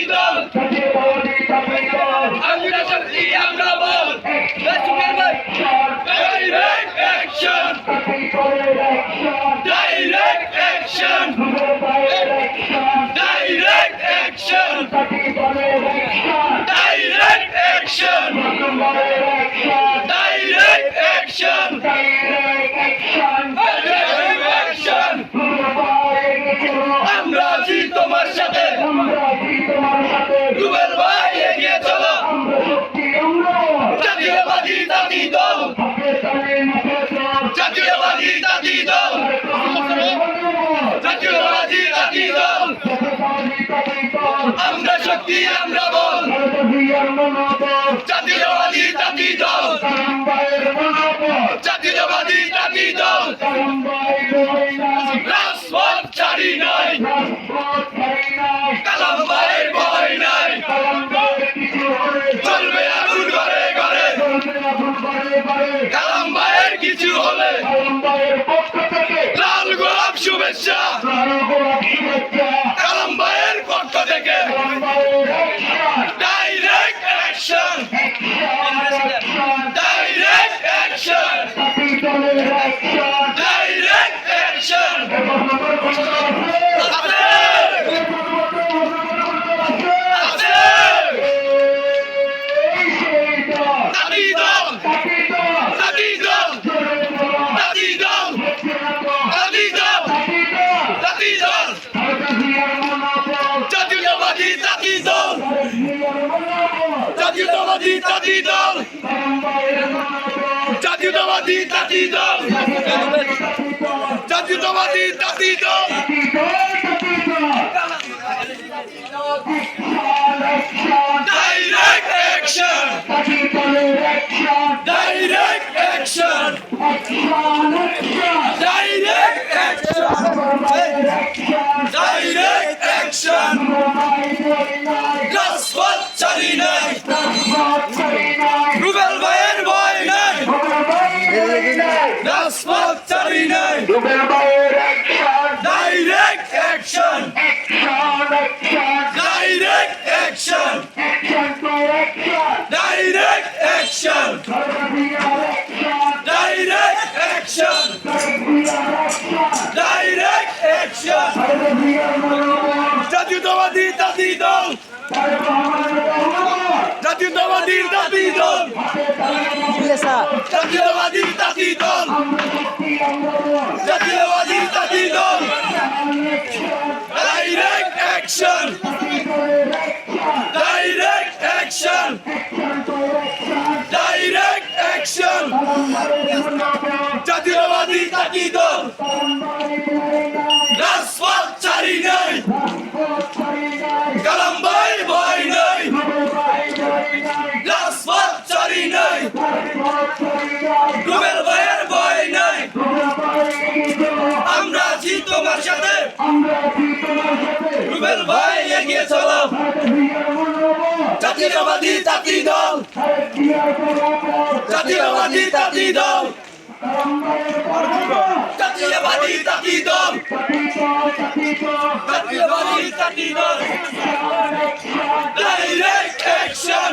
Lidan! Arkadaşlar iyi akrabalar! Ve Superman! Direct action! Direct action! Direct action! Direct action! Direct action! জাতি দল। জাতীয়বাদী জাতি দল। জাতীয়বাদী জাতি দল। আমরা শক্তি, আমরা বল। জাতীয়বাদী জাতি দল। জাতীয়বাদী জাতি দল। ভাইয়ের কিছু হলে জাতীয়তাবাদী তাঁতি দল জাতীয়তাবাদী তাঁতি দল জাতীয়তাবাদী তাঁতি দল Direct action! Direct action! Direct action! Direct action! রাজপথ চারি নাই রুবেল ভাইয়ের ভয় নাই রাজপথ চারি নাই রুবেল ভাইয়ের অ্যাকশন ডাইরেক্ট অ্যাকশন দল জাতীয়তাবাদী জাতি দল। জাতীয়তাবাদী জাতি দল। জাতীয়তাবাদী জাতি দল। Direct action direct action direct action জাতীয়তাবাদী জাতি দল। রাজপথ ছাড়ি নাই কালাম ভাই ভয় নাই রাজপথ ছাড়ি নাই রুবেল ভাইয়ের ভয় নাই। আমরা আছি তোমার সাথে। ভাই, এগিয়ে চলো। জাতীয়তাবাদী জাতি দল। জাতীয়তাবাদী জাতি দল। জাতীয়বাদী জাতি দল। জাতীয়বাদী জাতি দল। Direct action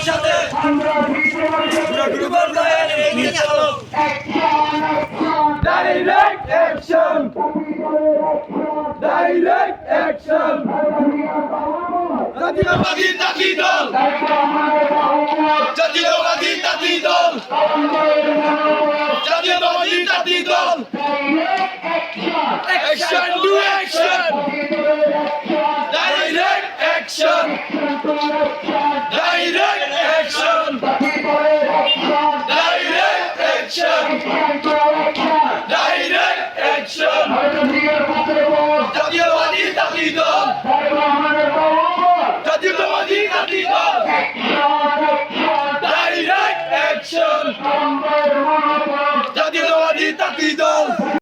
আছি তোমার সাথে তোমার ভয়ের এগিয়ে চলো ডাইরেক্ট অ্যাকশন ডাইরেক্ট অ্যাকশন জাতীয়বাদী জাতি দল। জাতীয়বাদী জাতি দল। জাতীয়বাদী জাতি দল। Action to action direct action জাতীয়বাদী জাতি দল। জাতীয়তাবাদী জাতি দল। ডাইরেক্ট অ্যাকশন জাতীয়তাবাদী জাতি দল।